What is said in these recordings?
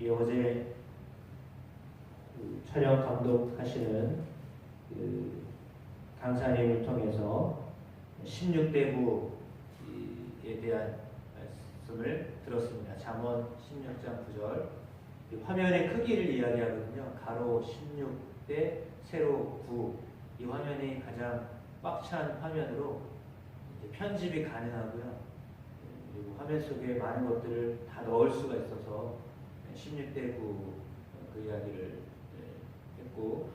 이 어제 그 촬영 감독하시는 그 강사님을 통해서 16대 9에 대한 말씀을 들었습니다. 잠언 16장 9절. 이 화면의 크기를 이야기하거든요. 가로 16대 세로 9. 이 화면이 가장 꽉 찬 화면으로 편집이 가능하고요. 그리고 화면 속에 많은 것들을 다 넣을 수가 있어서 16대 9그 이야기를 네, 했고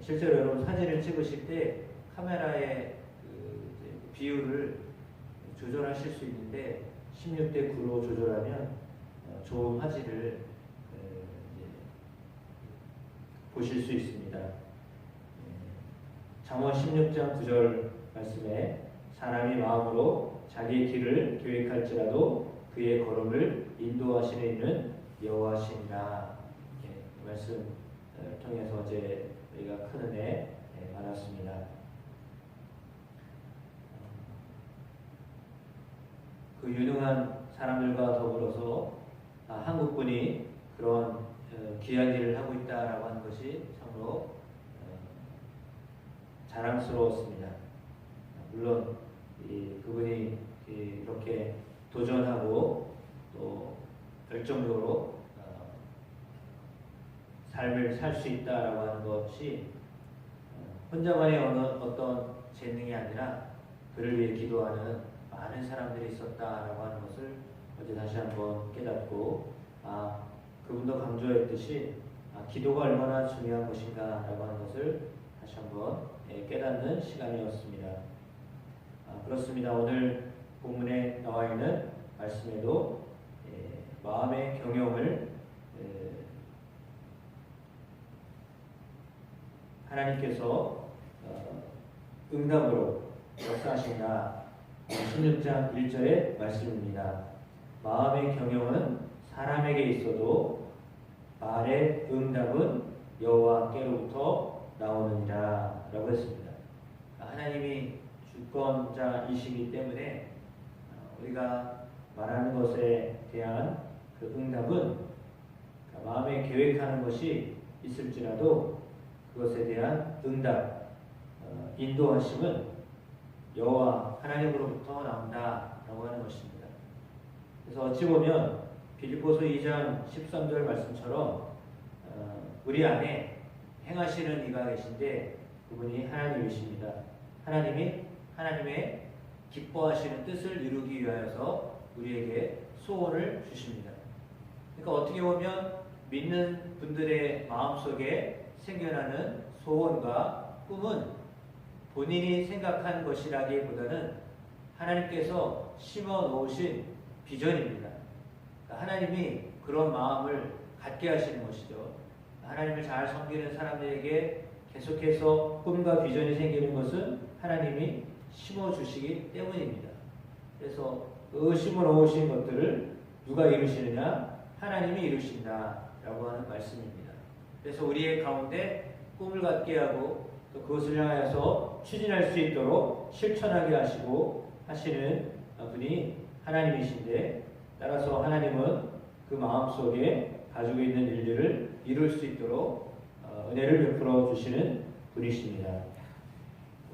실제로 여러분 사진을 찍으실 때 카메라의 그 비율을 조절하실 수 있는데 16대 9로 조절하면 어, 좋은 화질을 어, 이제 보실 수 있습니다. 예, 잠언 16장 9절 말씀에 사람이 마음으로 자기의 길을 계획할지라도 그의 걸음을 인도하시는 여호와시니라 이렇게 말씀 을 통해서 어제 우리가 큰 은혜 예, 받았습니다. 그 유능한 사람들과 더불어서 아, 한국분이 그런 어, 귀한 일을 하고 있다라고 하는 것이 참으로 어, 자랑스러웠습니다. 물론 이 그분이 이렇게 도전하고 또 결정적으로 어, 삶을 살 수 있다라고 하는 것이 어, 혼자만의 어느 어떤 재능이 아니라 그를 위해 기도하는 많은 사람들이 있었다라고 하는 것을 어제 다시 한번 깨닫고 아 그분도 강조했듯이 아, 기도가 얼마나 중요한 것인가라고 하는 것을 다시 한번 예, 깨닫는 시간이었습니다. 아, 그렇습니다. 오늘 본문에 나와 있는 말씀에도 예, 마음의 경영을 예, 하나님께서 어, 응답으로 역사하신다. 16장 1절의 말씀입니다. 마음의 경영은 사람에게 있어도 말의 응답은 여호와께로부터 나오느니라 라고 했습니다. 하나님이 주권자이시기 때문에 어, 우리가 말하는 것에 대한 그 응답은 그러니까 마음에 계획하는 것이 있을지라도 그것에 대한 응답, 어, 인도하심은 여호와 하나님으로부터 나온다라고 하는 것입니다. 그래서 어찌 보면 빌립보서 2장 13절 말씀처럼 어, 우리 안에 행하시는 이가 계신데 그분이 하나님이십니다. 하나님이 하나님의 기뻐하시는 뜻을 이루기 위하여서 우리에게 소원을 주십니다. 그러니까 어떻게 보면 믿는 분들의 마음속에 생겨나는 소원과 꿈은 본인이 생각한 것이라기보다는 하나님께서 심어 놓으신 비전입니다. 그러니까 하나님이 그런 마음을 갖게 하시는 것이죠. 하나님을 잘 섬기는 사람들에게 계속해서 꿈과 비전이 생기는 것은 하나님이 심어 주시기 때문입니다. 그래서 그 심어 놓으신 것들을 누가 이루시느냐? 하나님이 이루신다라고 하는 말씀입니다. 그래서 우리의 가운데 꿈을 갖게 하고 또 그것을 향하여서 추진할 수 있도록 실천하게 하시고 하시는 분이 하나님이신데 따라서 하나님은 그 마음속에 가지고 있는 일들을 이룰 수 있도록 어, 은혜를 베풀어 주시는 분이십니다.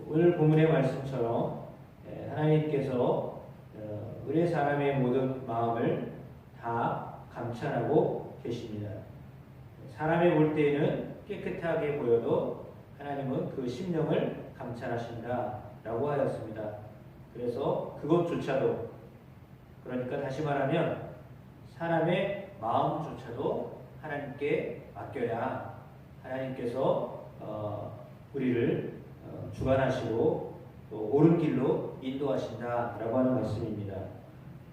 오늘 본문의 말씀처럼 예, 하나님께서 어, 우리 사람의 모든 마음을 다 감찰하고 계십니다. 사람이 볼 때에는 깨끗하게 보여도 하나님은 그 심령을 감찰하신다 라고 하였습니다. 그래서 그것조차도 그러니까 다시 말하면 사람의 마음조차도 하나님께 맡겨야 하나님께서 어, 우리를 어, 주관하시고 또 옳은 길로 인도하신다라고 하는 말씀입니다.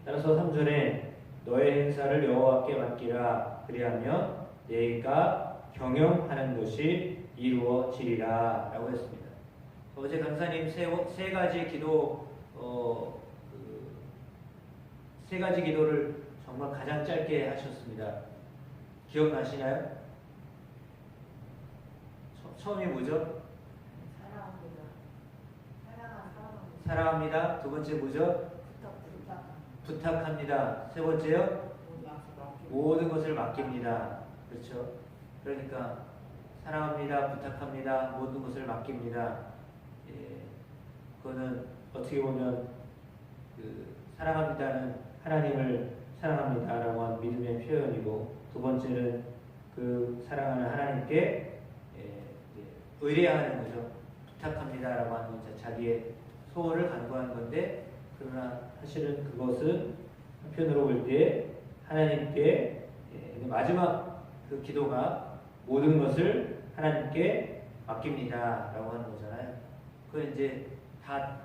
따라서 3절에 너의 행사를 여호와께 맡기라 그리하면 내가 경영하는 것이 이루어지리라 라고 했습니다. 어제 강사님 세, 세 가지 기도 어, 그 세 가지 기도를 정말 가장 짧게 하셨습니다. 기억나시나요? 처, 처음이 뭐죠? 사랑합니다. 사랑합니다. 사랑합니다. 두 번째 뭐죠? 부탁 부탁. 부탁합니다. 세 번째요? 모든 것을 맡깁니다. 그렇죠? 그러니까 사랑합니다, 부탁합니다, 모든 것을 맡깁니다. 예, 그거는 어떻게 보면 그 사랑합니다는 하나님을 사랑합니다라고 하는 믿음의 표현이고 두 번째는 그 사랑하는 하나님께 예, 의뢰하는 거죠. 부탁합니다라고 하는 자기의 소원을 간구하는 건데 그러나 사실은 그것은 한편으로 볼 때 하나님께 예, 마지막 그 기도가 모든 것을 하나님께 맡깁니다 라고 하는 거잖아요. 그 이제 다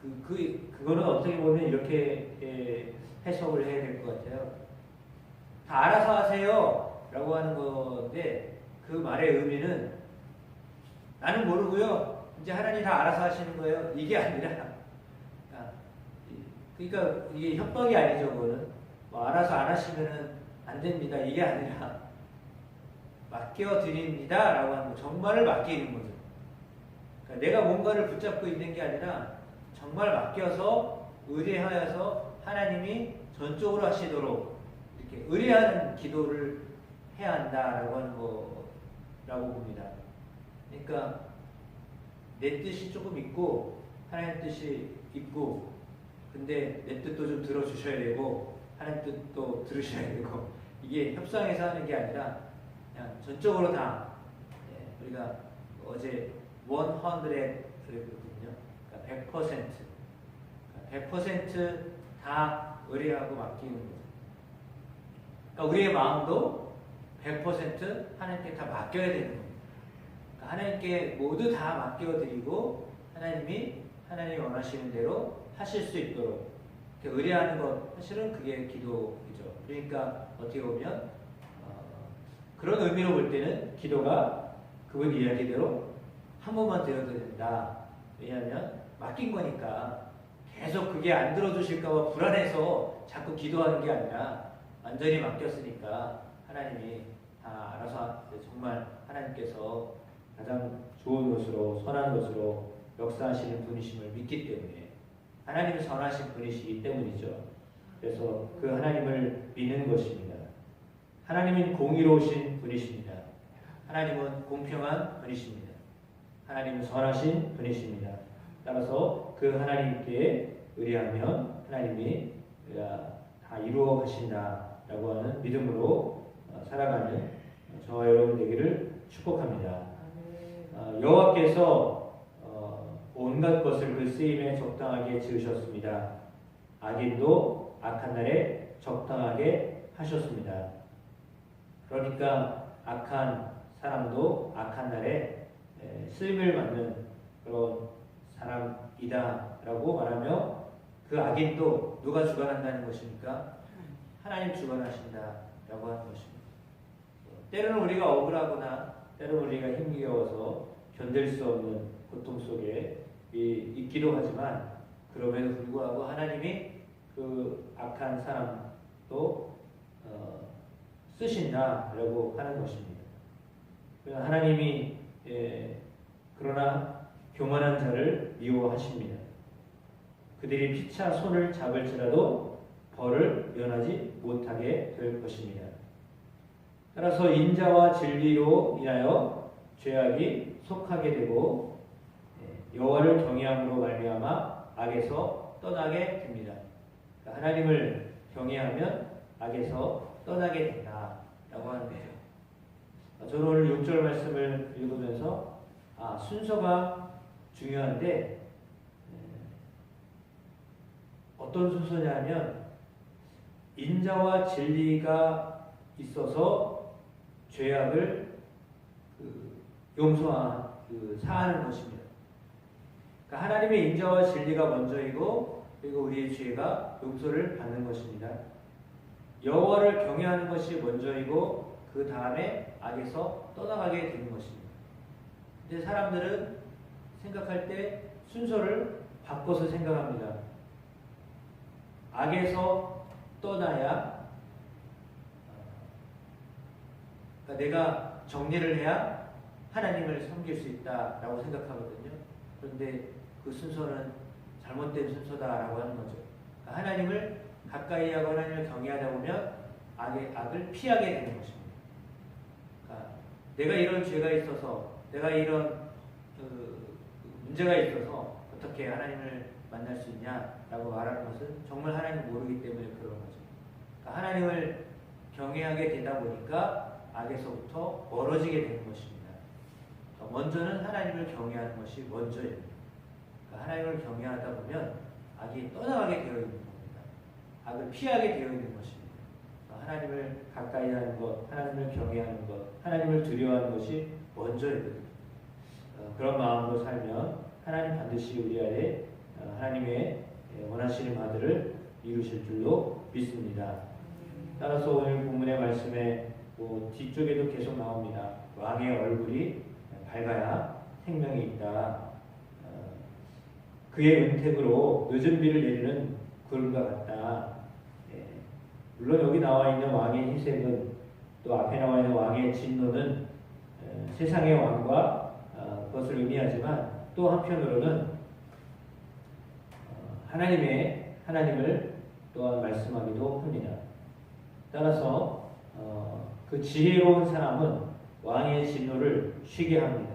그, 그, 그거는 어떻게 보면 이렇게 예, 해석을 해야 될 것 같아요. 다 알아서 하세요. 라고 하는 건데, 그 말의 의미는 나는 모르고요. 이제 하나님 다 알아서 하시는 거예요. 이게 아니라, 그러니까 이게 협박이 아니죠, 그거는. 뭐 알아서 안 하시면은 안 됩니다. 이게 아니라, 맡겨드립니다. 라고 하는 거. 정말을 맡기는 거죠. 그러니까 내가 뭔가를 붙잡고 있는 게 아니라, 정말 맡겨서 의뢰하여서 하나님이 전적으로 하시도록 이렇게 의뢰하는 기도를 해야 한다라고 하는 거라고 봅니다. 그러니까 내 뜻이 조금 있고 하나님 뜻이 있고 근데 내 뜻도 좀 들어주셔야 되고 하나님 뜻도 들으셔야 되고 이게 협상해서 하는 게 아니라 그냥 전적으로 다 예, 우리가 어제 100 그랬거든요. 그러니까 100% 그러니까 100%다 의뢰하고 맡기는 거죠. 그러니까 우리의 마음도 100% 하나님께 다 맡겨야 되는 겁니다. 그러니까 하나님께 모두 다 맡겨드리고 하나님이 하나님이 원하시는 대로 하실 수 있도록 의뢰하는 것 사실은 그게 기도이죠. 그러니까 어떻게 보면 어, 그런 의미로 볼 때는 기도가 그분 이야기대로 한 번만 드려도 된다. 왜냐하면 맡긴 거니까 계속 그게 안 들어주실까봐 불안해서 자꾸 기도하는 게 아니라 완전히 맡겼으니까 하나님이 다 알아서 정말 하나님께서 가장 좋은 것으로 선한 것으로 역사하시는 분이심을 믿기 때문에 하나님이 선하신 분이시기 때문이죠. 그래서 그 하나님을 믿는 것입니다. 하나님은 공의로우신 분이십니다. 하나님은 공평한 분이십니다. 하나님은 선하신 분이십니다. 따라서 그 하나님께 의뢰하면 하나님이 다 이루어 가신다라고 하는 믿음으로 어, 살아가는 저와 여러분 되기를 축복합니다. 어, 여호와께서 어, 온갖 것을 그 쓰임에 적당하게 지으셨습니다. 악인도 악한 날에 적당하게 하셨습니다. 그러니까 악한 사람도 악한 날에 에, 쓰임을 받는 그런 사람이다라고 말하며 그 악인도 누가 주관한다는 것입니까? 하나님 주관하신다라고 하는 것입니다. 때로는 우리가 억울하거나 때로는 우리가 힘겨워서 견딜 수 없는 고통 속에 이- 있기도 하지만 그럼에도 불구하고 하나님이 그 악한 사람도 어, 쓰신다라고 하는 것입니다. 하나님이 예, 그러나 교만한 자를 미워하십니다. 그들이 피차 손을 잡을지라도 벌을 면하지 못하게 될 것입니다. 따라서 인자와 진리로 인하여 죄악이 속하게 되고 예, 여호와를 경외함으로 말미암아 악에서 떠나게 됩니다. 그러니까 하나님을 경외하면 악에서 떠나게 된다라고 하는 거죠. 어, 저는 오늘 6절 말씀을 읽으면서 아 순서가 중요한데 예, 어떤 순서냐면 인자와 진리가 있어서 죄악을 그 용서한 그 사하는 것입니다. 그러니까 하나님의 인자와 진리가 먼저이고 그리고 우리의 죄가 용서를 받는 것입니다. 여호와를 경외하는 것이 먼저이고 그 다음에 악에서 떠나가게 되는 것입니다. 근데 사람들은 생각할 때 순서를 바꿔서 생각합니다. 악에서 떠나야 그러니까 내가 정리를 해야 하나님을 섬길 수 있다라고 생각하거든요. 그런데 그 순서는 잘못된 순서다라고 하는 거죠. 그러니까 하나님을 가까이 하고 하나님을 경외하다 보면 악의, 악을 피하게 되는 것입니다. 그러니까 내가 이런 죄가 있어서 내가 이런 그 문제가 있어서 어떻게 하나님을 만날 수 있냐라고 말하는 것은 정말 하나님을 모르기 때문에 그런 거죠. 그러니까 하나님을 경외하게 되다 보니까 악에서부터 멀어지게 되는 것입니다. 그러니까 먼저는 하나님을 경외하는 것이 먼저예요. 그러니까 하나님을 경외하다 보면 악이 떠나가게 되어 있는. 악을 피하게 되어 있는 것입니다. 그러니까 하나님을 가까이 하는 것, 하나님을 경외하는 것, 하나님을 두려워하는 것이 먼저이거든요. 어, 그런 마음으로 살면 하나님 반드시 우리 안에 어, 하나님의 예, 원하시는 바들을 이루실 줄로 믿습니다. 따라서 오늘 본문의 말씀에 뭐 뒤쪽에도 계속 나옵니다. 왕의 얼굴이 밝아야 생명이 있다. 어, 그의 은택으로 늦은 비를 내리는 구름과 같다. 예, 물론 여기 나와 있는 왕의 희생은 또 앞에 나와 있는 왕의 진노는 에, 세상의 왕과 어, 그것을 의미하지만 또 한편으로는 어, 하나님의 하나님을 또한 말씀하기도 합니다. 따라서 어, 그 지혜로운 사람은 왕의 진노를 쉬게 합니다.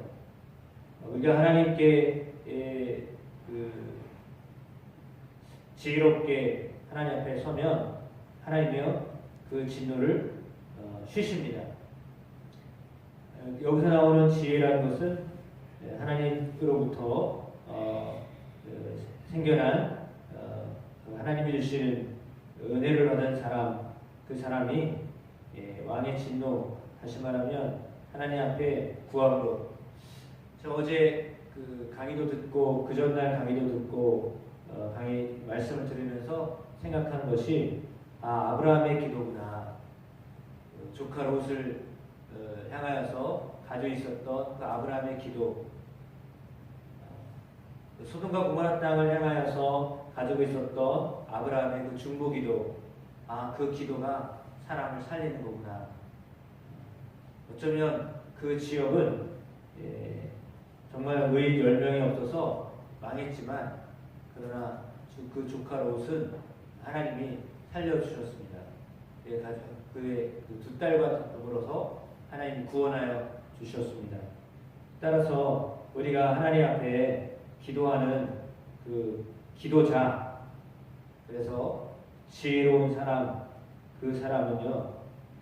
어, 우리가 하나님께 에, 그 지혜롭게 하나님 앞에 서면 하나님이요 그 진노를 어, 쉬십니다. 어, 여기서 나오는 지혜라는 것은 예, 하나님으로부터 어, 그 생겨난 어, 그 하나님이 주시는 은혜를 얻은 사람 그 사람이 예, 왕의 진노 다시 말하면 하나님 앞에 구함으로 저 어제 그 강의도 듣고 그 전날 강의도 듣고 어, 강의 말씀을 들으면서 생각하는 것이 아 아브라함의 기도구나. 그 조카 롯을 어, 향하여서 가지고 있었던 그 아브라함의 기도. 그 소돔과 고모라 땅을 향하여서 가지고 있었던 아브라함의 그 중보 기도. 아 그 기도가 사람을 살리는 거구나. 어쩌면 그 지역은 예, 정말 의인 10명이 없어서 망했지만 그러나 주- 그 조카 롯은 하나님이 살려주셨습니다. 그의 그두 딸과 더불어서 하나님 구원하여 주셨습니다. 따라서 우리가 하나님 앞에 기도하는 그 기도자, 그래서 지혜로운 사람, 그 사람은요,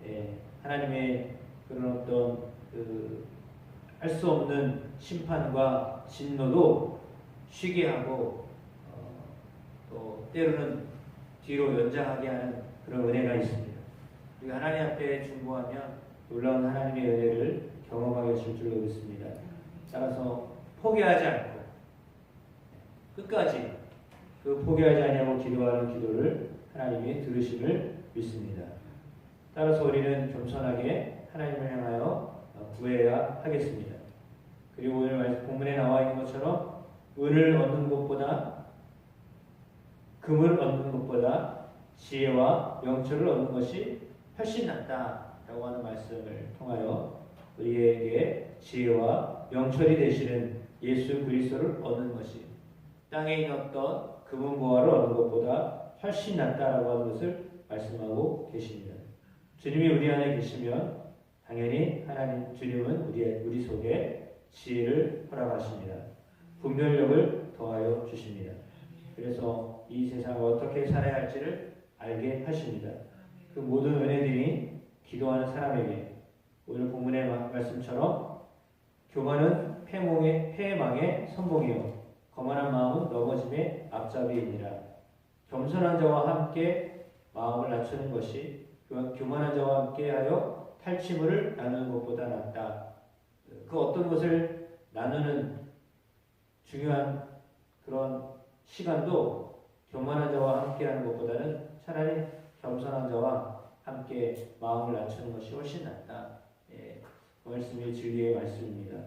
예, 하나님의 그런 어떤 그 할 수 없는 심판과 진노도 쉬게 하고 어, 또 때로는 뒤로 연장하게 하는 그런 은혜가 있습니다. 우리가 하나님 앞에 중보하면 놀라운 하나님의 은혜를 경험하게 하실 줄로 믿습니다. 따라서 포기하지 않고 끝까지 그 포기하지 않냐고 기도하는 기도를 하나님이 들으심을 믿습니다. 따라서 우리는 겸손하게 하나님을 향하여 구해야 하겠습니다. 그리고 오늘 본문에 나와 있는 것처럼 은을 얻는 것보다 금을 얻는 것보다 지혜와 명철을 얻는 것이 훨씬 낫다라고 하는 말씀을 통하여 우리에게 지혜와 명철이 되시는 예수 그리스도를 얻는 것이 땅에 있는 어떤 금은 보화를 얻는 것보다 훨씬 낫다라고 하는 것을 말씀하고 계십니다. 주님이 우리 안에 계시면 당연히 하나님 주님은 우리 우리 속에 지혜를 허락하십니다. 분별력을 더하여 주십니다. 그래서 이 세상을 어떻게 살아야 할지를 알게 하십니다. 그 모든 은혜들이 기도하는 사람에게 오늘 본문의 마- 말씀처럼 교만은 패몽의 패망의 선봉이요 거만한 마음은 넘어짐의 앞잡이이니라 겸손한 자와 함께 마음을 낮추는 것이 교- 교만한 자와 함께하여 탈취물을 나누는 것보다 낫다. 그 어떤 것을 나누는 중요한 그런 시간도 교만한 자와 함께하는 것보다는 차라리 겸손한 자와 함께 마음을 낮추는 것이 훨씬 낫다. 예, 그 말씀이 진리의 말씀입니다.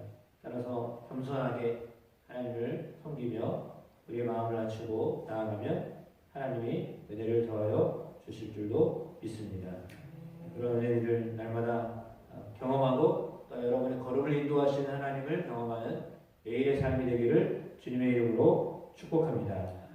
따라서 겸손하게 하나님을 섬기며 우리의 마음을 낮추고 나아가면 하나님이 은혜를 더하여 주실 줄도 믿습니다. 그런 은혜를 날마다 어, 경험하고 또 여러분의 걸음을 인도하시는 하나님을 경험하는 매일의 삶이 되기를 주님의 이름으로 축복합니다.